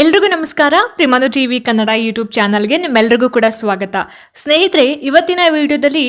ಎಲ್ರಿಗೂ ನಮಸ್ಕಾರ. ಪ್ರಿಮನು TV Kannada YouTube ಚಾನಲ್ಗೆ ನಿಮ್ಮೆಲ್ರಿಗೂ ಕೂಡ ಸ್ವಾಗತ. ಸ್ನೇಹಿತರೆ, ಇವತ್ತಿನ ವಿಡಿಯೋದಲ್ಲಿ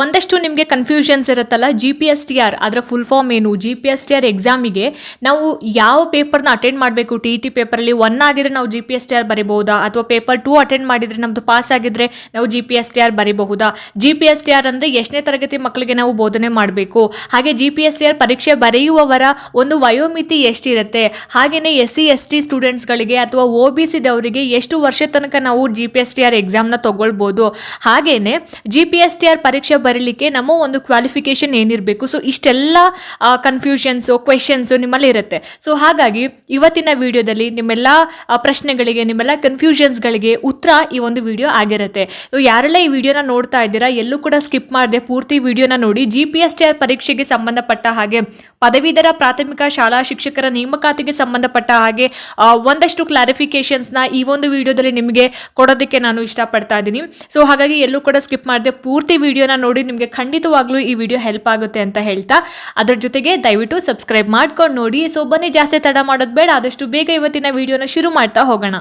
ಒಂದಷ್ಟು ನಿಮಗೆ ಕನ್ಫ್ಯೂಷನ್ಸ್ ಇರುತ್ತಲ್ಲ G P S T R ಅದರ ಫುಲ್ ಫಾರ್ಮ್ ಏನು G P S T R ಎಕ್ಸಾಮಿಗೆ ನಾವು ಯಾವ ಪೇಪರ್ನ ಅಟೆಂಡ್ ಮಾಡಬೇಕು ಟಿ ಇ ಟಿ ಪೇಪರಲ್ಲಿ ಒನ್ ಆಗಿದ್ರೆ ನಾವು G P S T R ಬರಿಬಹುದಾ, ಅಥವಾ ಪೇಪರ್ ಟೂ ಅಟೆಂಡ್ ಮಾಡಿದರೆ ನಮ್ಮದು ಪಾಸ್ ಆಗಿದ್ರೆ ನಾವು G P S T R ಬರಿಬಹುದಾ? G P S T R ಅಂದರೆ ಎಷ್ಟನೇ ತರಗತಿ ಮಕ್ಕಳಿಗೆ ನಾವು ಬೋಧನೆ ಮಾಡಬೇಕು. ಹಾಗೆ G P S T R ಪರೀಕ್ಷೆ ಬರೆಯುವವರ ಒಂದು ವಯೋಮಿತಿ ಎಷ್ಟಿರುತ್ತೆ? ಹಾಗೆಯೇ ಎಸ್ ಸಿ ಎಸ್ ಟಿ ಸ್ಟೂಡೆಂಟ್ಸ್ಗಳಿಗೆ ಅಥವಾ ಒ ಬಿ ಸಿದವರಿಗೆ ಎಷ್ಟು ವರ್ಷ ತನಕ ನಾವು G P S T R ಎಕ್ಸಾಮ್ನ ತಗೊಳ್ಬೋದು. ಹಾಗೇನೆ G P S T R ಪರೀಕ್ಷೆ ಬರೀಲಿಕ್ಕೆ ನಮ್ಮ ಒಂದು ಕ್ವಾಲಿಫಿಕೇಶನ್ ಏನಿರಬೇಕು. ಸೊ, ಇಷ್ಟೆಲ್ಲ ಕನ್ಫ್ಯೂಷನ್ಸು ಕ್ವೆಶನ್ಸು ನಿಮ್ಮಲ್ಲಿ ಇರುತ್ತೆ. ಸೊ, ಹಾಗಾಗಿ ಇವತ್ತಿನ ವಿಡಿಯೋದಲ್ಲಿ ನಿಮ್ಮೆಲ್ಲ ಪ್ರಶ್ನೆಗಳಿಗೆ, ನಿಮ್ಮೆಲ್ಲ ಕನ್ಫ್ಯೂಷನ್ಸ್ಗಳಿಗೆ ಉತ್ತರ ಈ ಒಂದು ವಿಡಿಯೋ ಆಗಿರುತ್ತೆ. ಸೊ, ಯಾರೆಲ್ಲ ಈ ವಿಡಿಯೋನ ನೋಡ್ತಾ ಇದ್ದೀರಾ, ಎಲ್ಲೂ ಕೂಡ ಸ್ಕಿಪ್ ಮಾಡದೆ ಪೂರ್ತಿ ವಿಡಿಯೋನ ನೋಡಿ, G P S T R ಪರೀಕ್ಷೆಗೆ ಸಂಬಂಧಪಟ್ಟ ಹಾಗೆ, ಪದವೀಧರ ಪ್ರಾಥಮಿಕ ಶಾಲಾ ಶಿಕ್ಷಕರ ನೇಮಕಾತಿಗೆ ಸಂಬಂಧಪಟ್ಟ ಹಾಗೆ ಒಂದಷ್ಟು ಕ್ಲಾರಿಫಿಕೇಶನ್ಸ್ನ ಈ ಒಂದು ವಿಡಿಯೋದಲ್ಲಿ ನಿಮಗೆ ಕೊಡೋದಕ್ಕೆ ನಾನು ಇಷ್ಟಪಡ್ತಾ ಇದ್ದೀನಿ ಸೊ ಹಾಗಾಗಿ ಎಲ್ಲೂ ಕೂಡ ಸ್ಕಿಪ್ ಮಾಡದೆ ಪೂರ್ತಿ ವಿಡಿಯೋನ ನೋಡಿ ನಿಮಗೆ ಖಂಡಿತವಾಗ್ಲೂ ಈ ವಿಡಿಯೋ ಹೆಲ್ಪ್ ಆಗುತ್ತೆ ಅಂತ ಹೇಳ್ತಾ. ಅದ್ರ ಜೊತೆಗೆ ದಯವಿಟ್ಟು ಸಬ್ಸ್ಕ್ರೈಬ್ ಮಾಡ್ಕೊಂಡು ನೋಡಿ. ಸೊ ಬನ್ನಿ ಜಾಸ್ತಿ ತಡ ಮಾಡೋದು ಬೇಡ. ಆದಷ್ಟು ಬೇಗ ಇವತ್ತಿನ ವಿಡಿಯೋನ ಶುರು ಮಾಡ್ತಾ ಹೋಗೋಣ.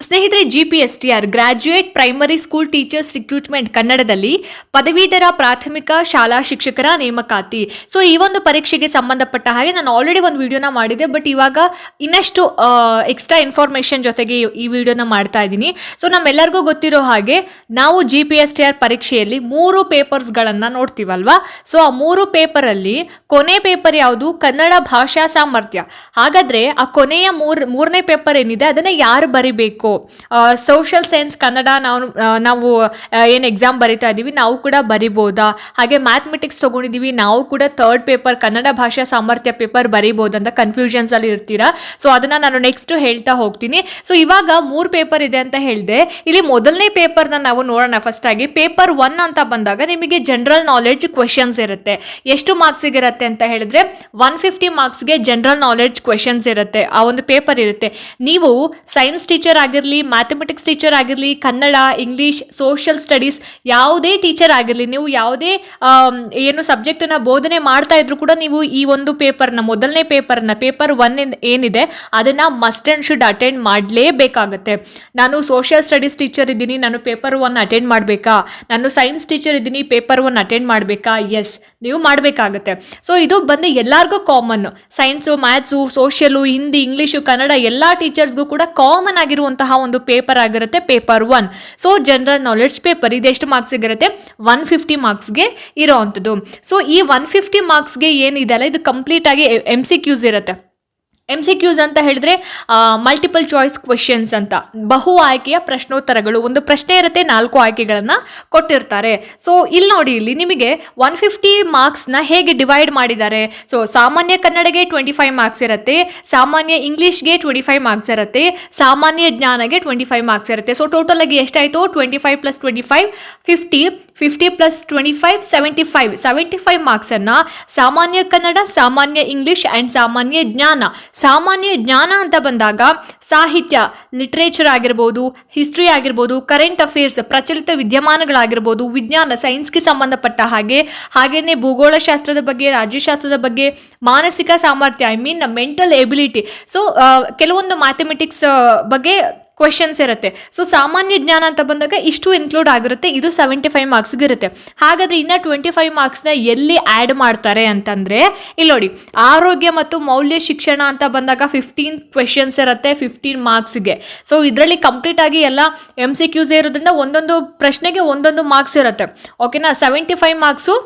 ಸ್ನೇಹಿತರೆ G P S T R graduate primary school teachers recruitment ಕನ್ನಡದಲ್ಲಿ ಪದವೀಧರ ಪ್ರಾಥಮಿಕ ಶಾಲಾ ಶಿಕ್ಷಕರ ನೇಮಕಾತಿ. ಸೊ ಈ ಒಂದು ಪರೀಕ್ಷೆಗೆ ಸಂಬಂಧಪಟ್ಟ ಹಾಗೆ ನಾನು ಆಲ್ರೆಡಿ ಒಂದು ವಿಡಿಯೋನ ಮಾಡಿದೆ ಬಟ್ ಇವಾಗ ಇನ್ನಷ್ಟು ಎಕ್ಸ್ಟ್ರಾ ಇನ್ಫಾರ್ಮೇಷನ್ ಜೊತೆಗೆ ಈ- ವಿಡಿಯೋನ ಮಾಡ್ತಾ ಇದ್ದೀನಿ. ಸೊ ನಮ್ಮೆಲ್ಲರಿಗೂ ಗೊತ್ತಿರೋ ಹಾಗೆ ನಾವು G P S T R ಪರೀಕ್ಷೆಯಲ್ಲಿ ಮೂರು ಪೇಪರ್ಸ್ಗಳನ್ನು ನೋಡ್ತೀವಲ್ವಾ? ಸೊ ಆ ಮೂರು ಪೇಪರಲ್ಲಿ ಕೊನೆ ಪೇಪರ್ ಯಾವುದು? ಕನ್ನಡ ಭಾಷಾ ಸಾಮರ್ಥ್ಯ. ಹಾಗಾದ್ರೆ ಆ ಕೊನೆಯ ಮೂರು, ಮೂರನೇ ಪೇಪರ್ ಏನಿದೆ? ಅದನ್ನ ಯಾರು ಬರಿಬೇಕು? ಸೋಷಿಯಲ್ ಸೈನ್ಸ್ ಕನ್ನಡ ನಾವು ನಾವು ಏನು ಎಕ್ಸಾಮ್ ಬರಿತಾ ಇದ್ದೀವಿ ನಾವು ಕೂಡ ಬರಿಬೋದಾ? ಹಾಗೆ ಮ್ಯಾಥಮೆಟಿಕ್ಸ್ ತೊಗೊಂಡಿದ್ದೀವಿ ನಾವು ಕೂಡ ಥರ್ಡ್ ಪೇಪರ್ ಕನ್ನಡ ಭಾಷಾ ಸಾಮರ್ಥ್ಯ ಪೇಪರ್ ಬರಿಬೋದಂತ ಅಂತ ಕನ್ಫ್ಯೂಷನ್ಸ್ ಅಲ್ಲಿ ಇರ್ತೀರಾ? ಸೊ ಅದನ್ನ ನಾನು ನೆಕ್ಸ್ಟ್ ಹೇಳ್ತಾ ಹೋಗ್ತೀನಿ. ಸೊ ಇವಾಗ ಮೂರು ಪೇಪರ್ ಇದೆ ಅಂತ ಹೇಳಿದೆ. ಇಲ್ಲಿ ಮೊದಲನೇ ಪೇಪರ್ನ ನಾವು ನೋಡೋಣ ಫಸ್ಟ್ ಆಗಿ. ಪೇಪರ್ ಒನ್ ಅಂತ ಬಂದಾಗ ನಿಮಗೆ ಜನರಲ್ ನಾಲೆಡ್ಜ್ ಕ್ವೆಶನ್ಸ್ ಇರುತ್ತೆ. ಎಷ್ಟು ಮಾರ್ಕ್ಸಿಗೆ ಇರುತ್ತೆ ಅಂತ ಹೇಳಿದ್ರೆ ಒನ್ ಫಿಫ್ಟಿ ಮಾರ್ಕ್ಸ್ಗೆ ಜನರಲ್ ನಾಲೆಡ್ಜ್ ಕ್ವೆಶನ್ಸ್ ಇರುತ್ತೆ. ಆ ಒಂದು ಪೇಪರ್ ಇರುತ್ತೆ. ನೀವು ಸೈನ್ಸ್ ಟೀಚರ್ ಆಗಿರಲಿ ಮ್ಯಾಥಮೆಟಿಕ್ಸ್ ಟೀಚರ್ ಆಗಿರಲಿ, ಕನ್ನಡ ಇಂಗ್ಲೀಷ್ ಸೋಷಿಯಲ್ ಸ್ಟಡೀಸ್ ಯಾವುದೇ ಟೀಚರ್ ಆಗಿರಲಿ, ನೀವು ಯಾವುದೇ ಏನು ಸಬ್ಜೆಕ್ಟನ್ನು ಬೋಧನೆ ಮಾಡ್ತಾ ಇದ್ರು ಕೂಡ ನೀವು ಈ ಒಂದು ಪೇಪರ್ನ ಮೊದಲನೇ ಪೇಪರ್ನ ಪೇಪರ್ ಒನ್ ಏನಿದೆ, ಅದನ್ನು ಮಸ್ಟ್ ಆ್ಯಂಡ್ ಶುಡ್ ಅಟೆಂಡ್ ಮಾಡಲೇಬೇಕಾಗತ್ತೆ. ನಾನು ಸೋಷಿಯಲ್ ಸ್ಟಡೀಸ್ ಟೀಚರ್ ಇದ್ದೀನಿ, ನಾನು ಪೇಪರ್ ಒನ್ ಅಟೆಂಡ್ ಮಾಡಬೇಕಾ? ನಾನು ಸೈನ್ಸ್ ಟೀಚರ್ ಇದ್ದೀನಿ ಪೇಪರ್ ಒನ್ ಅಟೆಂಡ್ ಮಾಡಬೇಕಾ? ಎಸ್ ನೀವು ಮಾಡಬೇಕಾಗತ್ತೆ. ಸೊ ಇದು ಬಂದು ಎಲ್ಲರಿಗೂ common science maths social Hindi English Kannada ಎಲ್ಲ ಟೀಚರ್ಸ್ಗೂ ಕೂಡ ಕಾಮನ್ ಆಗಿರುವಂತಹ ಒಂದು ಪೇಪರ್ ಆಗಿರುತ್ತೆ paper one so general knowledge paper ಇದೆಷ್ಟು ಮಾರ್ಕ್ಸಿಗೆ ಇರುತ್ತೆ ಒನ್ ಫಿಫ್ಟಿ ಮಾರ್ಕ್ಸ್ಗೆ ಇರೋವಂಥದ್ದು. ಸೊ ಈ ಒನ್ ಫಿಫ್ಟಿ ಮಾರ್ಕ್ಸ್ಗೆ ಏನಿದೆ ಅಲ್ಲ, ಇದು ಕಂಪ್ಲೀಟ್ ಆಗಿ ಎಂ ಸಿ ಕ್ಯೂಸ್ ಇರುತ್ತೆ. ಎಂ ಸಿ ಕ್ಯೂಸ್ ಅಂತ ಹೇಳಿದ್ರೆ ಮಲ್ಟಿಪಲ್ ಚಾಯ್ಸ್ ಕ್ವೆಶನ್ಸ್ ಅಂತ. ಬಹು ಆಯ್ಕೆಯ ಪ್ರಶ್ನೋತ್ತರಗಳು. ಒಂದು ಪ್ರಶ್ನೆ ಇರುತ್ತೆ, ನಾಲ್ಕು ಆಯ್ಕೆಗಳನ್ನು ಕೊಟ್ಟಿರ್ತಾರೆ. ಸೊ ಇಲ್ಲಿ ನೋಡಿ, ಇಲ್ಲಿ ನಿಮಗೆ ಒನ್ ಫಿಫ್ಟಿ ಮಾರ್ಕ್ಸ್ನ ಹೇಗೆ ಡಿವೈಡ್ ಮಾಡಿದ್ದಾರೆ? ಸೊ ಸಾಮಾನ್ಯ ಕನ್ನಡಗೆ ಟ್ವೆಂಟಿ ಫೈವ್ ಮಾರ್ಕ್ಸ್ ಇರುತ್ತೆ, ಸಾಮಾನ್ಯ ಇಂಗ್ಲೀಷ್ಗೆ ಟ್ವೆಂಟಿ ಫೈವ್ ಮಾರ್ಕ್ಸ್ ಇರುತ್ತೆ, ಸಾಮಾನ್ಯ ಜ್ಞಾನಗೆ ಟ್ವೆಂಟಿ ಫೈವ್ ಮಾರ್ಕ್ಸ್ ಇರುತ್ತೆ. ಸೊ ಟೋಟಲ್ ಆಗಿ ಎಷ್ಟಾಯಿತು? Twenty five plus twenty five fifty fifty plus twenty five seventy five seventy five ಮಾರ್ಕ್ಸನ್ನು ಸಾಮಾನ್ಯ ಕನ್ನಡ, ಸಾಮಾನ್ಯ ಇಂಗ್ಲೀಷ್ ಆ್ಯಂಡ್ ಸಾಮಾನ್ಯ ಜ್ಞಾನ. ಸಾಮಾನ್ಯ ಜ್ಞಾನ ಅಂತ ಬಂದಾಗ ಸಾಹಿತ್ಯ ಲಿಟ್ರೇಚರ್ ಆಗಿರ್ಬೋದು ಹಿಸ್ಟ್ರಿ ಆಗಿರ್ಬೋದು ಕರೆಂಟ್ ಅಫೇರ್ಸ್ ಪ್ರಚಲಿತ ವಿದ್ಯಮಾನಗಳಾಗಿರ್ಬೋದು, ವಿಜ್ಞಾನ ಸೈನ್ಸ್ಗೆ ಸಂಬಂಧಪಟ್ಟ ಹಾಗೆ, ಹಾಗೆಯೇ ಭೂಗೋಳಶಾಸ್ತ್ರದ ಬಗ್ಗೆ, ರಾಜ್ಯಶಾಸ್ತ್ರದ ಬಗ್ಗೆ, ಮಾನಸಿಕ ಸಾಮರ್ಥ್ಯ I mean mental ability so ಕೆಲವೊಂದು ಮ್ಯಾಥಮೆಟಿಕ್ಸ್ ಬಗ್ಗೆ ಕ್ವೆಶನ್ಸ್ ಇರುತ್ತೆ. ಸೊ ಸಾಮಾನ್ಯ ಜ್ಞಾನ ಅಂತ ಬಂದಾಗ ಇಷ್ಟು ಇನ್ಕ್ಲೂಡ್ ಆಗಿರುತ್ತೆ, ಇದು ಸೆವೆಂಟಿ ಫೈವ್ ಮಾರ್ಕ್ಸ್ಗೆ ಇರುತ್ತೆ. ಹಾಗಾದ್ರೆ ಇನ್ನು ಟ್ವೆಂಟಿ ಫೈವ್ ಮಾರ್ಕ್ಸ್ನ ಎಲ್ಲಿ ಆ್ಯಡ್ ಮಾಡ್ತಾರೆ ಅಂತಂದರೆ, ಇಲ್ಲಿ ನೋಡಿ, ಆರೋಗ್ಯ ಮತ್ತು ಮೌಲ್ಯ ಶಿಕ್ಷಣ ಅಂತ ಬಂದಾಗ ಫಿಫ್ಟೀನ್ ಕ್ವೆಶನ್ಸ್ ಇರುತ್ತೆ ಫಿಫ್ಟೀನ್ ಮಾರ್ಕ್ಸ್ಗೆ ಸೊ ಇದರಲ್ಲಿ ಕಂಪ್ಲೀಟ್ ಆಗಿ ಎಲ್ಲ ಎಂ ಸಿ ಕ್ಯೂಸ್ ಇರೋದ್ರಿಂದ ಒಂದೊಂದು ಪ್ರಶ್ನೆಗೆ ಒಂದೊಂದು ಮಾರ್ಕ್ಸ್ ಇರುತ್ತೆ. ಓಕೆನಾ ಸೆವೆಂಟಿ ಫೈವ್ ಮಾರ್ಕ್ಸು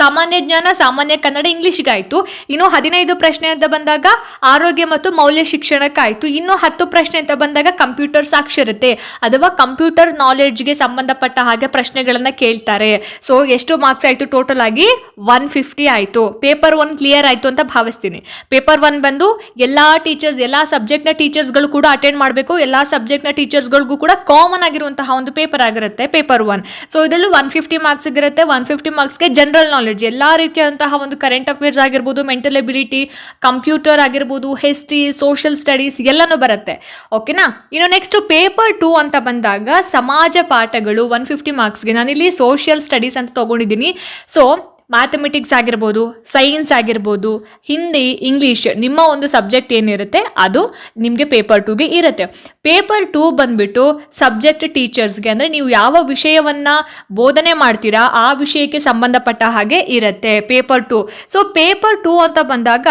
ಸಾಮಾನ್ಯ ಜ್ಞಾನ, ಸಾಮಾನ್ಯ ಕನ್ನಡ ಇಂಗ್ಲೀಷ್ಗೆ ಆಯಿತು ಇನ್ನು ಹದಿನೈದು ಪ್ರಶ್ನೆ ಅಂತ ಬಂದಾಗ ಆರೋಗ್ಯ ಮತ್ತು ಮೌಲ್ಯ ಶಿಕ್ಷಣಕ್ಕಾಯಿತು. ಇನ್ನು ಹತ್ತು ಪ್ರಶ್ನೆ ಅಂತ ಬಂದಾಗ ಕಂಪ್ಯೂಟರ್ ಸಾಕ್ಷರತೆ, ಅಥವಾ ಕಂಪ್ಯೂಟರ್ ನಾಲೆಡ್ಜ್ಗೆ ಸಂಬಂಧಪಟ್ಟ ಹಾಗೆ ಪ್ರಶ್ನೆಗಳನ್ನು ಕೇಳ್ತಾರೆ. ಸೊ ಎಷ್ಟು ಮಾರ್ಕ್ಸ್ ಆಯಿತು ಟೋಟಲ್ ಆಗಿ? ಒನ್ ಫಿಫ್ಟಿ ಆಯಿತು. ಪೇಪರ್ ಒನ್ ಕ್ಲಿಯರ್ ಆಯಿತು ಅಂತ ಭಾವಿಸ್ತೀನಿ. ಪೇಪರ್ ಒನ್ ಬಂದು ಎಲ್ಲ ಟೀಚರ್ಸ್ ಎಲ್ಲ ಸಬ್ಜೆಕ್ಟ್ನ ಟೀಚರ್ಸ್ಗಳು ಕೂಡ ಅಟೆಂಡ್ ಮಾಡಬೇಕು. ಎಲ್ಲ ಸಬ್ಜೆಕ್ಟ್ನ ಟೀಚರ್ಸ್ಗಳಿಗೂ ಕೂಡ ಕಾಮನ್ ಆಗಿರುವಂತಹ ಒಂದು ಪೇಪರ್ ಆಗಿರುತ್ತೆ ಪೇಪರ್ ಒನ್ ಸೊ ಇದರಲ್ಲೂ ಒನ್ ಫಿಫ್ಟಿ ಮಾರ್ಕ್ಸ್ ಇರುತ್ತೆ ಒನ್ ಫಿಫ್ಟಿ ಮಾರ್ಕ್ಸ್ಗೆ ಜನರಲ್ ನಾಲೆಡ್ಜ್ ಎಲ್ಲ ರೀತಿಯಾದಂತಹ ಒಂದು ಕರೆಂಟ್ ಅಫೇರ್ಸ್ ಆಗಿರ್ಬೋದು ಮೆಂಟಲ್ ಎಬಿಲಿಟಿ ಕಂಪ್ಯೂಟರ್ ಆಗಿರ್ಬೋದು ಹಿಸ್ಟ್ರಿ ಸೋಷಿಯಲ್ ಸ್ಟಡೀಸ್ ಎಲ್ಲನೂ ಬರುತ್ತೆ. ಓಕೆನಾ ಇನ್ನು ನೆಕ್ಸ್ಟ್ ಪೇಪರ್ ಟೂ ಅಂತ ಬಂದಾಗ ಸಮಾಜ ಪಾಠಗಳು ಒನ್ ಫಿಫ್ಟಿ ಮಾರ್ಕ್ಸ್ಗೆ ನಾನಿಲ್ಲಿ ಸೋಷಿಯಲ್ ಸ್ಟಡೀಸ್ ಅಂತ ತಗೊಂಡಿದ್ದೀನಿ. ಸೊ ಮ್ಯಾಥಮೆಟಿಕ್ಸ್ ಆಗಿರ್ಬೋದು ಸೈನ್ಸ್ ಆಗಿರ್ಬೋದು ಹಿಂದಿ ಇಂಗ್ಲೀಷ್ ನಿಮ್ಮ ಒಂದು ಸಬ್ಜೆಕ್ಟ್ ಏನಿರುತ್ತೆ ಅದು ನಿಮಗೆ ಪೇಪರ್ ಟೂಗೆ ಇರುತ್ತೆ. ಪೇಪರ್ ಟೂ ಬಂದುಬಿಟ್ಟು ಸಬ್ಜೆಕ್ಟ್ ಟೀಚರ್ಸ್ಗೆ ಅಂದರೆ ನೀವು ಯಾವ ವಿಷಯವನ್ನು ಬೋಧನೆ ಮಾಡ್ತೀರಾ ಆ ವಿಷಯಕ್ಕೆ ಸಂಬಂಧಪಟ್ಟ ಹಾಗೆ ಇರುತ್ತೆ paper two so paper two ಅಂತ ಬಂದಾಗ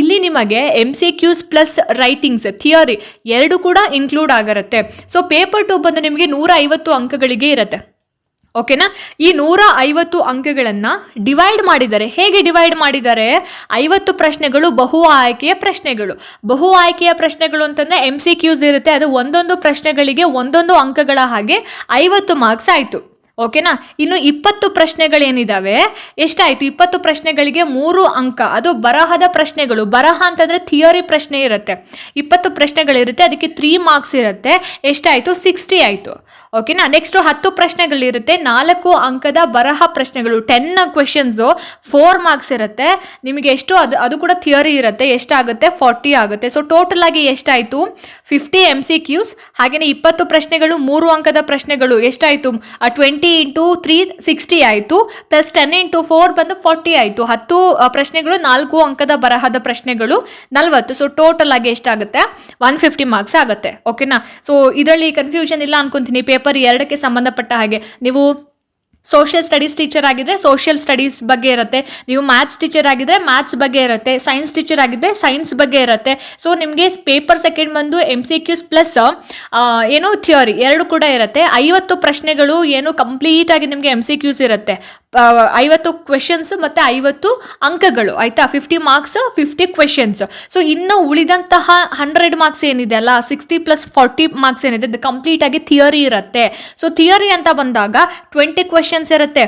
ಇಲ್ಲಿ ನಿಮಗೆ M C Qs plus writings theory ಎರಡು ಕೂಡ ಇನ್ಕ್ಲೂಡ್ ಆಗಿರುತ್ತೆ. ಸೊ ಪೇಪರ್ ಟೂ ಬಂದು ನಿಮಗೆ ನೂರ ಐವತ್ತು ಅಂಕಗಳಿಗೆ ಇರುತ್ತೆ. ಓಕೆನಾ ಈ ನೂರ ಐವತ್ತು ಅಂಕಗಳನ್ನು ಡಿವೈಡ್ ಮಾಡಿದ್ದಾರೆ ಹೇಗೆ ಡಿವೈಡ್ ಮಾಡಿದ್ದಾರೆ ಐವತ್ತು ಪ್ರಶ್ನೆಗಳು ಬಹು ಆಯ್ಕೆಯ ಪ್ರಶ್ನೆಗಳು. ಬಹು ಆಯ್ಕೆಯ ಪ್ರಶ್ನೆಗಳು ಅಂತಂದರೆ ಎಂ ಸಿ ಕ್ಯೂಸ್ ಇರುತ್ತೆ, ಅದು ಒಂದೊಂದು ಪ್ರಶ್ನೆಗಳಿಗೆ ಒಂದೊಂದು ಅಂಕಗಳ ಹಾಗೆ ಐವತ್ತು ಮಾರ್ಕ್ಸ್ ಆಯಿತು. ಓಕೆನಾ ಇನ್ನು ಇಪ್ಪತ್ತು ಪ್ರಶ್ನೆಗಳೇನಿದಾವೆ? ಎಷ್ಟಾಯಿತು? ಇಪ್ಪತ್ತು ಪ್ರಶ್ನೆಗಳಿಗೆ ಮೂರು ಅಂಕ, ಅದು ಬರಹದ ಪ್ರಶ್ನೆಗಳು. ಬರಹ ಅಂತಂದರೆ ಥಿಯರಿ ಪ್ರಶ್ನೆ ಇರುತ್ತೆ. ಇಪ್ಪತ್ತು ಪ್ರಶ್ನೆಗಳಿರುತ್ತೆ, ಅದಕ್ಕೆ ತ್ರೀ ಮಾರ್ಕ್ಸ್ ಇರುತ್ತೆ. ಎಷ್ಟಾಯಿತು? ಸಿಕ್ಸ್ಟಿ ಆಯಿತು. ಓಕೆನಾ ನೆಕ್ಸ್ಟ್ ಹತ್ತು ಪ್ರಶ್ನೆಗಳಿರುತ್ತೆ ನಾಲ್ಕು ಅಂಕದ ಬರಹ ಪ್ರಶ್ನೆಗಳು ಟೆನ್ ಕ್ವೆಶನ್ಸು ಫೋರ್ ಮಾರ್ಕ್ಸ್ ಇರುತ್ತೆ. ನಿಮಗೆ ಎಷ್ಟು ಅದು ಅದು ಕೂಡ ಥಿಯರಿ ಇರುತ್ತೆ, ಎಷ್ಟಾಗುತ್ತೆ ಫಾರ್ಟಿ ಆಗುತ್ತೆ. ಸೊ ಟೋಟಲ್ ಆಗಿ ಎಷ್ಟಾಯಿತು? ಫಿಫ್ಟಿ ಎಂ ಸಿ ಕ್ಯೂಸ್ ಹಾಗೆಯೇ ಇಪ್ಪತ್ತು ಪ್ರಶ್ನೆಗಳು, ಮೂರು ಅಂಕದ ಪ್ರಶ್ನೆಗಳು, ಎಷ್ಟಾಯಿತು? ಟ್ವೆಂಟಿ ಇಂಟು ತ್ರೀ ಸಿಕ್ಸ್ಟಿ ಆಯಿತು. ಪ್ಲಸ್ ಟೆನ್ ಇಂಟು ಫೋರ್ ಬಂದು ಫಾರ್ಟಿ ಆಯಿತು. ಹತ್ತು ಪ್ರಶ್ನೆಗಳು, ನಾಲ್ಕು ಅಂಕದ ಬರಹದ ಪ್ರಶ್ನೆಗಳು, ನಲ್ವತ್ತು. ಸೊ ಟೋಟಲ್ ಆಗಿ ಎಷ್ಟಾಗುತ್ತೆ? ಒನ್ ಫಿಫ್ಟಿ ಮಾರ್ಕ್ಸ್ ಆಗುತ್ತೆ. ಓಕೆನಾ ಸೊ ಇದರಲ್ಲಿ ಕನ್ಫ್ಯೂಷನ್ ಇಲ್ಲ ಅನ್ಕೊಂತೀನಿ ಪೇಪರ್ ಎರಡಕ್ಕೆ ಸಂಬಂಧಪಟ್ಟ ಹಾಗೆ ನೀವು ಸೋಷಿಯಲ್ ಸ್ಟಡೀಸ್ ಟೀಚರ್ ಆಗಿದ್ರೆ ಸೋಷಿಯಲ್ ಸ್ಟಡೀಸ್ ಬಗ್ಗೆ ಇರುತ್ತೆ. ನೀವು ಮ್ಯಾಥ್ಸ್ ಟೀಚರ್ ಆಗಿದ್ರೆ ಮ್ಯಾಥ್ಸ್ ಬಗ್ಗೆ ಇರುತ್ತೆ. ಸೈನ್ಸ್ ಟೀಚರ್ ಆಗಿದ್ರೆ ಸೈನ್ಸ್ ಬಗ್ಗೆ ಇರುತ್ತೆ. ಸೊ ನಿಮಗೆ ಪೇಪರ್ ಸೆಕೆಂಡ್ ಬಂದು ಎಂ ಸಿ ಕ್ಯೂಸ್ ಪ್ಲಸ್ ಏನು ಥಿಯರಿ ಎರಡು ಕೂಡ ಇರುತ್ತೆ. ಐವತ್ತು ಪ್ರಶ್ನೆಗಳು ಏನು ಕಂಪ್ಲೀಟ್ ಆಗಿ ನಿಮಗೆ ಎಂ ಸಿ ಕ್ಯೂಸ್ ಇರುತ್ತೆ. ಐವತ್ತು ಕ್ವೆಶನ್ಸ್ ಮತ್ತು ಐವತ್ತು ಅಂಕಗಳು, ಆಯಿತಾ? Fifty marks fifty questions so ಇನ್ನು ಉಳಿದಂತಹ ಹಂಡ್ರೆಡ್ ಮಾರ್ಕ್ಸ್ ಏನಿದೆ ಅಲ್ಲ? ಸಿಕ್ಸ್ಟಿ ಪ್ಲಸ್ ಫಾರ್ಟಿ ಮಾರ್ಕ್ಸ್ ಏನಿದೆ? ಅದು ಕಂಪ್ಲೀಟ್ ಆಗಿ ಥಿಯರಿ ಇರುತ್ತೆ. ಸೊ ಥಿಯರಿ ಅಂತ ಬಂದಾಗ ಟ್ವೆಂಟಿ ಕ್ವೆಶನ್ಸ್ ಇರುತ್ತೆ.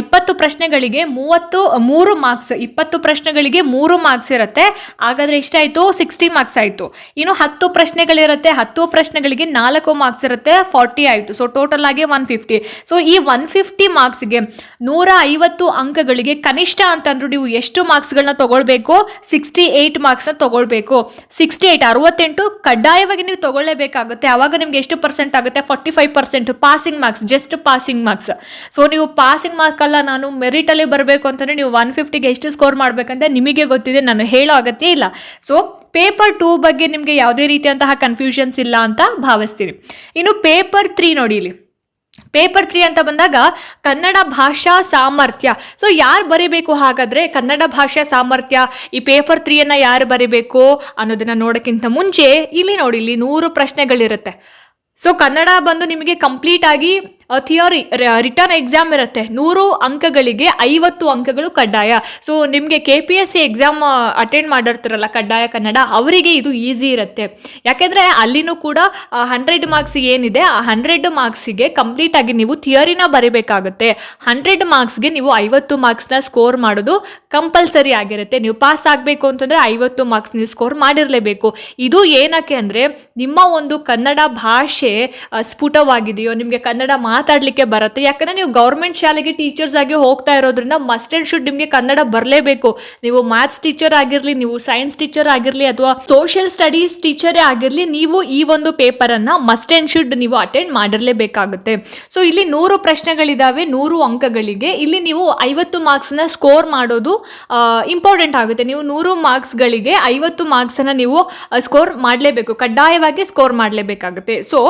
ಇಪ್ಪತ್ತು ಪ್ರಶ್ನೆಗಳಿಗೆ ಮೂವತ್ತು, ಮೂರು ಮಾರ್ಕ್ಸ್ ಇಪ್ಪತ್ತು ಪ್ರಶ್ನೆಗಳಿಗೆ ಮೂರು ಮಾರ್ಕ್ಸ್ ಇರುತ್ತೆ. ಹಾಗಾದರೆ ಎಷ್ಟಾಯಿತು? ಸಿಕ್ಸ್ಟಿ ಮಾರ್ಕ್ಸ್ ಆಯಿತು. ಇನ್ನು ಹತ್ತು ಪ್ರಶ್ನೆಗಳಿರುತ್ತೆ. ಹತ್ತು ಪ್ರಶ್ನೆಗಳಿಗೆ ನಾಲ್ಕು ಮಾರ್ಕ್ಸ್ ಇರುತ್ತೆ. ಫಾರ್ಟಿ ಆಯಿತು. ಸೊ ಟೋಟಲ್ ಆಗಿ ಒನ್ ಫಿಫ್ಟಿ ಸೊ ಈ ಒನ್ ಫಿಫ್ಟಿ ಮಾರ್ಕ್ಸ್ಗೆ ನೂರ ಐವತ್ತು ಅಂಕಗಳಿಗೆ ಕನಿಷ್ಠ ಅಂತಂದ್ರೆ ನೀವು ಎಷ್ಟು ಮಾರ್ಕ್ಸ್ಗಳನ್ನ ತಗೊಳ್ಬೇಕು? ಸಿಕ್ಸ್ಟಿ ಏಯ್ಟ್ ಮಾರ್ಕ್ಸ್ನ ತಗೊಳ್ಬೇಕು. ಸಿಕ್ಸ್ಟಿ ಏಯ್ಟ್ ಅರವತ್ತೆಂಟು ಕಡ್ಡಾಯವಾಗಿ ನೀವು ತಗೊಳ್ಳೇಬೇಕಾಗುತ್ತೆ. ಆವಾಗ ನಿಮ್ಗೆ ಎಷ್ಟು ಪರ್ಸೆಂಟ್ ಆಗುತ್ತೆ? Forty five percent passing marks just passing marks so ನೀವು ಪಾಸಿಂಗ್ ಮಾರ್ಕ್ ನಾನು ಮೆರಿಟಲ್ಲಿ ಬರಬೇಕು ಅಂತಂದರೆ ನೀವು ಒನ್ ಫಿಫ್ಟಿಗೆ ಎಷ್ಟು ಸ್ಕೋರ್ ಮಾಡಬೇಕಂತ ನಿಮಗೆ ಗೊತ್ತಿದೆ, ನಾನು ಹೇಳೋ ಅಗತ್ಯ ಇಲ್ಲ. ಸೊ ಪೇಪರ್ ಟೂ ಬಗ್ಗೆ ನಿಮಗೆ ಯಾವುದೇ ರೀತಿಯಂತಹ ಕನ್ಫ್ಯೂಷನ್ಸ್ ಇಲ್ಲ ಅಂತ ಭಾವಿಸ್ತೀನಿ ಇನ್ನು ಪೇಪರ್ ತ್ರೀ ನೋಡಿ ಇಲ್ಲಿ. ಪೇಪರ್ ತ್ರೀ ಅಂತ ಬಂದಾಗ ಕನ್ನಡ ಭಾಷಾ ಸಾಮರ್ಥ್ಯ. ಸೊ ಯಾರು ಬರಿಬೇಕು ಹಾಗಾದರೆ ಕನ್ನಡ ಭಾಷಾ ಸಾಮರ್ಥ್ಯ, ಈ ಪೇಪರ್ ತ್ರೀಯನ್ನು ಯಾರು ಬರಿಬೇಕು ಅನ್ನೋದನ್ನು ನೋಡೋಕ್ಕಿಂತ ಮುಂಚೆ ಇಲ್ಲಿ ನೋಡಿ, ಇಲ್ಲಿ ನೂರು ಪ್ರಶ್ನೆಗಳಿರುತ್ತೆ. ಸೊ ಕನ್ನಡ ಬಂದು ನಿಮಗೆ ಕಂಪ್ಲೀಟ್ ಆಗಿ ಥಿಯರಿ ರಿಟರ್ನ್ ಎಕ್ಸಾಮ್ ಇರುತ್ತೆ. ನೂರು ಅಂಕಗಳಿಗೆ ಐವತ್ತು ಅಂಕಗಳು ಕಡ್ಡಾಯ. ಸೊ ನಿಮಗೆ K P S C exam attend ಮಾಡಿರ್ತಾರಲ್ಲ ಕಡ್ಡಾಯ ಕನ್ನಡ, ಅವರಿಗೆ ಇದು ಈಸಿ ಇರುತ್ತೆ. ಯಾಕೆಂದರೆ ಅಲ್ಲಿನೂ ಕೂಡ ಹಂಡ್ರೆಡ್ ಮಾರ್ಕ್ಸ್ ಏನಿದೆ, ಆ ಹಂಡ್ರೆಡ್ ಮಾರ್ಕ್ಸಿಗೆ ಕಂಪ್ಲೀಟಾಗಿ ನೀವು ಥಿಯರಿನ ಬರಿಬೇಕಾಗುತ್ತೆ. ಹಂಡ್ರೆಡ್ ಮಾರ್ಕ್ಸ್ಗೆ ನೀವು ಐವತ್ತು ಮಾರ್ಕ್ಸ್ನ ಸ್ಕೋರ್ ಮಾಡೋದು ಕಂಪಲ್ಸರಿ ಆಗಿರುತ್ತೆ. ನೀವು ಪಾಸ್ ಆಗಬೇಕು ಅಂತಂದರೆ ಐವತ್ತು ಮಾರ್ಕ್ಸ್ ನೀವು ಸ್ಕೋರ್ ಮಾಡಿರಲೇಬೇಕು. ಇದು ಏನಕ್ಕೆ ಅಂದರೆ, ನಿಮ್ಮ ಒಂದು ಕನ್ನಡ ಭಾಷೆ ಸ್ಫುಟವಾಗಿದೆಯೋ, ನಿಮಗೆ ಕನ್ನಡ ಮಾತಾಡಲಿಕ್ಕೆ ಬರುತ್ತೆ. ಯಾಕಂದರೆ ನೀವು ಗೌರ್ಮೆಂಟ್ ಶಾಲೆಗೆ ಟೀಚರ್ಸ್ ಆಗಿ ಹೋಗ್ತಾ ಇರೋದ್ರಿಂದ ಮಸ್ಟ್ ಆ್ಯಂಡ್ ಶುಡ್ ನಿಮಗೆ ಕನ್ನಡ ಬರಲೇಬೇಕು. ನೀವು ಮ್ಯಾಥ್ಸ್ ಟೀಚರ್ ಆಗಿರಲಿ, ನೀವು ಸೈನ್ಸ್ ಟೀಚರ್ ಆಗಿರಲಿ ಅಥವಾ ಸೋಷಿಯಲ್ ಸ್ಟಡೀಸ್ ಟೀಚರೇ ಆಗಿರಲಿ, ನೀವು ಈ ಒಂದು ಪೇಪರನ್ನು ಮಸ್ಟ್ ಆ್ಯಂಡ್ ಶುಡ್ ನೀವು ಅಟೆಂಡ್ ಮಾಡಿರಲೇಬೇಕಾಗುತ್ತೆ. ಸೊ ಇಲ್ಲಿ ನೂರು ಪ್ರಶ್ನೆಗಳಿದಾವೆ, ನೂರು ಅಂಕಗಳಿಗೆ. ಇಲ್ಲಿ ನೀವು ಐವತ್ತು ಮಾರ್ಕ್ಸನ್ನ ಸ್ಕೋರ್ ಮಾಡೋದು ಇಂಪಾರ್ಟೆಂಟ್ ಆಗುತ್ತೆ. ನೀವು ನೂರು ಮಾರ್ಕ್ಸ್ಗಳಿಗೆ ಐವತ್ತು ಮಾರ್ಕ್ಸನ್ನು ನೀವು ಸ್ಕೋರ್ ಮಾಡಲೇಬೇಕು. ಕಡ್ಡಾಯವಾಗಿ ಸ್ಕೋರ್ ಮಾಡಲೇಬೇಕಾಗುತ್ತೆ. ಸೊ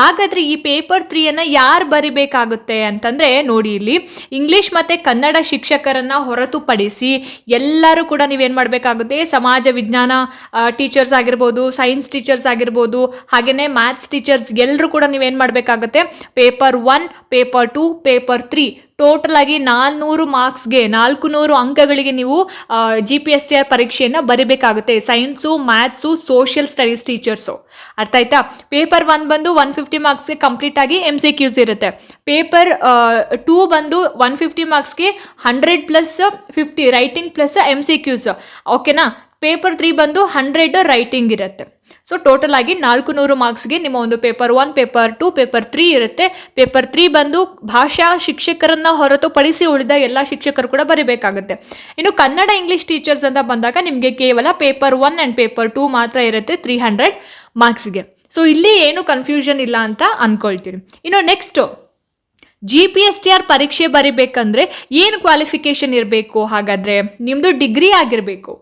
ಹಾಗಾದರೆ ಈ ಪೇಪರ್ ತ್ರೀಯನ್ನು ಯಾರು ಬರಿಬೇಕಾಗುತ್ತೆ ಅಂತಂದರೆ ನೋಡಿ ಇಲ್ಲಿ, ಇಂಗ್ಲೀಷ್ ಮತ್ತು ಕನ್ನಡ ಶಿಕ್ಷಕರನ್ನು ಹೊರತುಪಡಿಸಿ ಎಲ್ಲರೂ ಕೂಡ ನೀವೇನು ಮಾಡಬೇಕಾಗುತ್ತೆ? ಸಮಾಜ ವಿಜ್ಞಾನ ಟೀಚರ್ಸ್ ಆಗಿರ್ಬೋದು ಸೈನ್ಸ್ ಟೀಚರ್ಸ್ ಆಗಿರ್ಬೋದು ಹಾಗೆಯೇ ಮ್ಯಾಥ್ಸ್ ಟೀಚರ್ಸ್ ಎಲ್ಲರೂ ಕೂಡ ನೀವೇನು ಮಾಡಬೇಕಾಗುತ್ತೆ? Paper one paper two paper three total ಆಗಿ ನಾಲ್ನೂರು ಮಾರ್ಕ್ಸ್ಗೆ ನಾಲ್ಕು ನೂರು ಅಂಕಗಳಿಗೆ ನೀವು G P S T R ಪರೀಕ್ಷೆಯನ್ನು ಬರಿಬೇಕಾಗುತ್ತೆ. Science maths social studies teachers ಅರ್ಥ ಆಯ್ತಾ? ಪೇಪರ್ ಒನ್ ಬಂದು ಒನ್ ಫಿಫ್ಟಿ ಮಾರ್ಕ್ಸ್ಗೆ ಕಂಪ್ಲೀಟ್ ಆಗಿ ಎಂ ಸಿ ಕ್ಯೂಸ್ ಇರುತ್ತೆ. ಪೇಪರ್ ಟೂ ಬಂದು one fifty ಮಾರ್ಕ್ಸ್ಗೆ hundred plus fifty writing plus M C Qs ಓಕೆನಾ ಪೇಪರ್ ತ್ರೀ ಬಂದು ಹಂಡ್ರೆಡ್ ರೈಟಿಂಗ್ ಇರುತ್ತೆ. ಸೊ ಟೋಟಲ್ ಆಗಿ ನಾಲ್ಕು ನೂರು ಮಾರ್ಕ್ಸ್ಗೆ ನಿಮ್ಮ ಒಂದು paper one, paper two, paper three ಇರುತ್ತೆ. ಪೇಪರ್ ತ್ರೀ ಬಂದು ಭಾಷಾ ಶಿಕ್ಷಕರನ್ನ ಹೊರತುಪಡಿಸಿ ಉಳಿದ ಎಲ್ಲ ಶಿಕ್ಷಕರು ಕೂಡ ಬರೀಬೇಕಾಗುತ್ತೆ. ಇನ್ನು ಕನ್ನಡ ಇಂಗ್ಲೀಷ್ ಟೀಚರ್ಸ್ ಅಂತ ಬಂದಾಗ ನಿಮಗೆ ಕೇವಲ paper one and paper two ಮಾತ್ರ ಇರುತ್ತೆ ತ್ರೀ ಹಂಡ್ರೆಡ್ ಮಾರ್ಕ್ಸ್ಗೆ ಸೊ ಇಲ್ಲಿ ಏನು ಕನ್ಫ್ಯೂಷನ್ ಇಲ್ಲ ಅಂತ ಅಂದ್ಕೊಳ್ತೀನಿ ಇನ್ನು next G P S T R ಪರೀಕ್ಷೆ ಬರಿಬೇಕಂದ್ರೆ ಏನು ಕ್ವಾಲಿಫಿಕೇಶನ್ ಇರಬೇಕು? ಹಾಗಾದರೆ ನಿಮ್ಮದು ಡಿಗ್ರಿ ಆಗಿರಬೇಕು.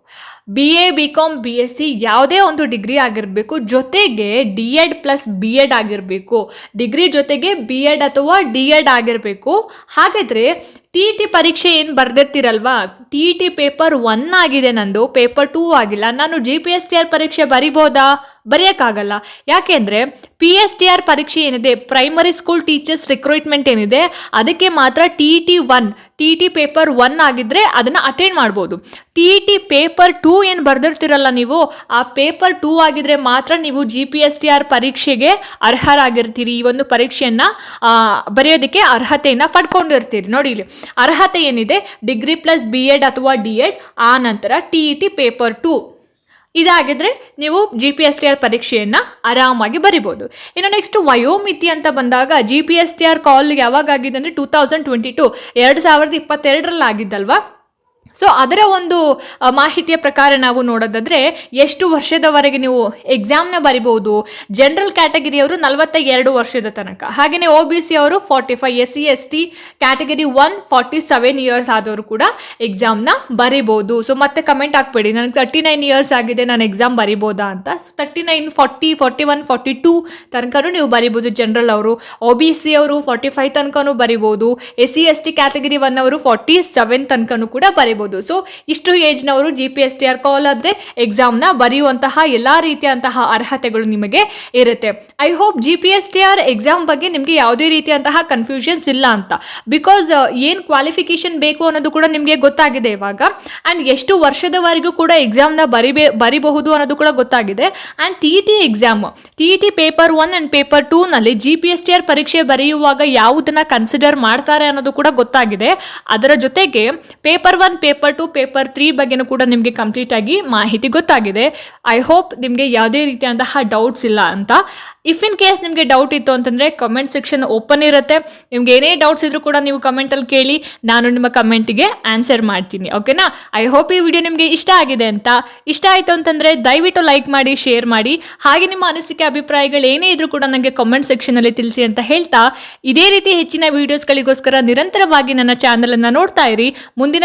B A B com B S C ಯಾವುದೇ ಒಂದು ಡಿಗ್ರಿ ಆಗಿರಬೇಕು, ಜೊತೆಗೆ D Ed plus B Ed ಆಗಿರಬೇಕು. ಡಿಗ್ರಿ ಜೊತೆಗೆ ಬಿ ಎಡ್ ಅಥವಾ ಡಿ ಎಡ್ ಆಗಿರಬೇಕು. ಹಾಗಾದರೆ ಟಿ ಟಿ ಪರೀಕ್ಷೆ ಏನು ಬರೆದಿರ್ತೀರಲ್ವಾ? ಟಿ ಟಿ ಪೇಪರ್ ಒನ್ ಆಗಿದೆ ನಂದು ಪೇಪರ್ ಟೂ ಆಗಿಲ್ಲ. ನಾನು G P S T R ಪರೀಕ್ಷೆ ಬರಿಬೋದಾ? ಬರೆಯೋಕ್ಕಾಗಲ್ಲ. ಯಾಕೆಂದರೆ ಪಿ ಎಸ್ ಟಿ ಆರ್ ಪರೀಕ್ಷೆ ಏನಿದೆ? ಪ್ರೈಮರಿ ಸ್ಕೂಲ್ ಟೀಚರ್ಸ್ ರಿಕ್ರೂಟ್ಮೆಂಟ್ ಏನಿದೆ? ಅದಕ್ಕೆ ಮಾತ್ರ T T one T T paper one ಆಗಿದ್ದರೆ ಅದನ್ನು ಅಟೆಂಡ್ ಮಾಡ್ಬೋದು. ಟಿ ಟಿ ಪೇಪರ್ ಟೂ ಏನು ಬರ್ದಿರ್ತಿರಲ್ಲ ನೀವು, ಆ ಪೇಪರ್ ಟೂ ಆಗಿದ್ರೆ ಮಾತ್ರ ನೀವು G P S T R ಪರೀಕ್ಷೆಗೆ ಅರ್ಹರಾಗಿರ್ತೀರಿ. ಈ ಒಂದು ಪರೀಕ್ಷೆಯನ್ನು ಬರೆಯೋದಕ್ಕೆ ಅರ್ಹತೆಯನ್ನು ಪಡ್ಕೊಂಡಿರ್ತೀರಿ. ನೋಡಿ ಇಲ್ಲಿ, ಅರ್ಹತೆ ಏನಿದೆ? ಡಿಗ್ರಿ ಪ್ಲಸ್ ಬಿ ಎಡ್ ಅಥವಾ ಡಿ ಎಡ್ ಆ ನಂತರ T E T paper two ಇದಾಗಿದ್ರೆ ನೀವು G P S T R ಪರೀಕ್ಷೆಯನ್ನು ಆರಾಮಾಗಿ ಬರಿಬೋದು. ಇನ್ನು ನೆಕ್ಸ್ಟ್ ವಯೋಮಿತಿ ಅಂತ ಬಂದಾಗ G P S T R call ಯಾವಾಗ ಆಗಿದೆ ಅಂದರೆ ಟೂ ತೌಸಂಡ್ ಟ್ವೆಂಟಿ ಟು ಎರಡು ಸಾವಿರದ ಇಪ್ಪತ್ತೆರಡರಲ್ಲಿ ಆಗಿದ್ದಲ್ವಾ? ಸೊ ಅದರ ಒಂದು ಮಾಹಿತಿಯ ಪ್ರಕಾರ ನಾವು ನೋಡೋದಾದರೆ, ಎಷ್ಟು ವರ್ಷದವರೆಗೆ ನೀವು ಎಕ್ಸಾಮ್ನ ಬರಿಬೋದು ಜನರಲ್ ಕ್ಯಾಟಗರಿಯವರು ನಲವತ್ತ ಎರಡು ವರ್ಷದ ತನಕ. ಹಾಗೆಯೇ ಒ ಬಿ ಸಿ ಅವರು forty five S C S T category one forty seven years ಆದವರು ಕೂಡ ಎಕ್ಸಾಮ್ನ ಬರಿಬೋದು. ಸೊ ಮತ್ತೆ ಕಮೆಂಟ್ ಹಾಕ್ಬೇಡಿ. ನನಗೆ ತರ್ಟಿ ನೈನ್ ಇಯರ್ಸ್ ಆಗಿದೆ, ನಾನು ಎಕ್ಸಾಮ್ ಬರಿಬೋದಾ ಅಂತ. So thirty nine forty forty one forty two ತನಕನೂ ನೀವು ಬರಿಬೋದು ಜನರಲ್ ಅವರು. ಒ ಬಿ ಸಿ ಅವರು ಫಾರ್ಟಿ ಫೈವ್ ತನಕನೂ ಬರಿಬೋದು. S C S T category one ಅವರು ಫಾರ್ಟಿ ಸೆವೆನ್ ತನಕನೂ ಕೂಡ ಬರಿಬೋದು. ಸೊ ಇಷ್ಟು ಏಜ್ನವರು G P S T R call ಆದರೆ ಎಕ್ಸಾಮ್ನ ಬರೆಯುವಂತಹ ಎಲ್ಲ ರೀತಿಯಂತಹ ಅರ್ಹತೆಗಳು ನಿಮಗೆ ಇರುತ್ತೆ. I hope G P S T R exam ಬಗ್ಗೆ ನಿಮಗೆ ಯಾವುದೇ ರೀತಿಯಂತಹ ಕನ್ಫ್ಯೂಷನ್ಸ್ ಇಲ್ಲ ಅಂತ. ಬಿಕಾಸ್ ಏನು ಕ್ವಾಲಿಫಿಕೇಶನ್ ಬೇಕು ಅನ್ನೋದು ಕೂಡ ನಿಮಗೆ ಗೊತ್ತಾಗಿದೆ ಇವಾಗ. ಆ್ಯಂಡ್ ಎಷ್ಟು ವರ್ಷದವರೆಗೂ ಕೂಡ ಎಕ್ಸಾಮ್ನ ಬರಿಬೇ, ಬರಿಬಹುದು ಅನ್ನೋದು ಕೂಡ ಗೊತ್ತಾಗಿದೆ. And T T exam T T paper one and paper ಟೂನಲ್ಲಿ G P S T R ಪರೀಕ್ಷೆ ಬರೆಯುವಾಗ ಯಾವುದನ್ನು ಕನ್ಸಿಡರ್ ಮಾಡ್ತಾರೆ ಅನ್ನೋದು ಕೂಡ ಗೊತ್ತಾಗಿದೆ. ಅದರ ಜೊತೆಗೆ paper one paper two paper three ಬಗ್ಗೆನೂ ಕೂಡ ನಿಮಗೆ ಕಂಪ್ಲೀಟ್ ಆಗಿ ಮಾಹಿತಿ ಗೊತ್ತಾಗಿದೆ. ಐ ಹೋಪ್ ನಿಮಗೆ ಯಾವುದೇ ರೀತಿಯಾದಂತಹ ಡೌಟ್ಸ್ ಇಲ್ಲ ಅಂತ. ಇಫ್ ಇನ್ ಕೇಸ್ ನಿಮಗೆ ಡೌಟ್ ಇತ್ತು ಅಂತಂದರೆ ಕಮೆಂಟ್ ಸೆಕ್ಷನ್ ಓಪನ್ ಇರುತ್ತೆ. ನಿಮ್ಗೆ ಏನೇ ಡೌಟ್ಸ್ ಇದ್ರೂ ಕೂಡ ನೀವು ಕಮೆಂಟಲ್ಲಿ ಕೇಳಿ, ನಾನು ನಿಮ್ಮ ಕಮೆಂಟಿಗೆ ಆನ್ಸರ್ ಮಾಡ್ತೀನಿ ಓಕೆನಾ ಐ ಹೋಪ್ ಈ ವಿಡಿಯೋ ನಿಮಗೆ ಇಷ್ಟ ಆಗಿದೆ ಅಂತ. ಇಷ್ಟ ಆಯಿತು ಅಂತಂದರೆ ದಯವಿಟ್ಟು ಲೈಕ್ ಮಾಡಿ ಶೇರ್ ಮಾಡಿ. ಹಾಗೆ ನಿಮ್ಮ ಅನಿಸಿಕೆ, ಅಭಿಪ್ರಾಯಗಳು ಏನೇ ಇದ್ರೂ ಕೂಡ ನನಗೆ ಕಮೆಂಟ್ ಸೆಕ್ಷನಲ್ಲಿ ತಿಳಿಸಿ ಅಂತ ಹೇಳ್ತಾ, ಇದೇ ರೀತಿ ಹೆಚ್ಚಿನ ವೀಡಿಯೋಸ್ಗಳಿಗೋಸ್ಕರ ನಿರಂತರವಾಗಿ ನನ್ನ ಚಾನಲನ್ನು ನೋಡ್ತಾ ಇರಿ. ಮುಂದಿನ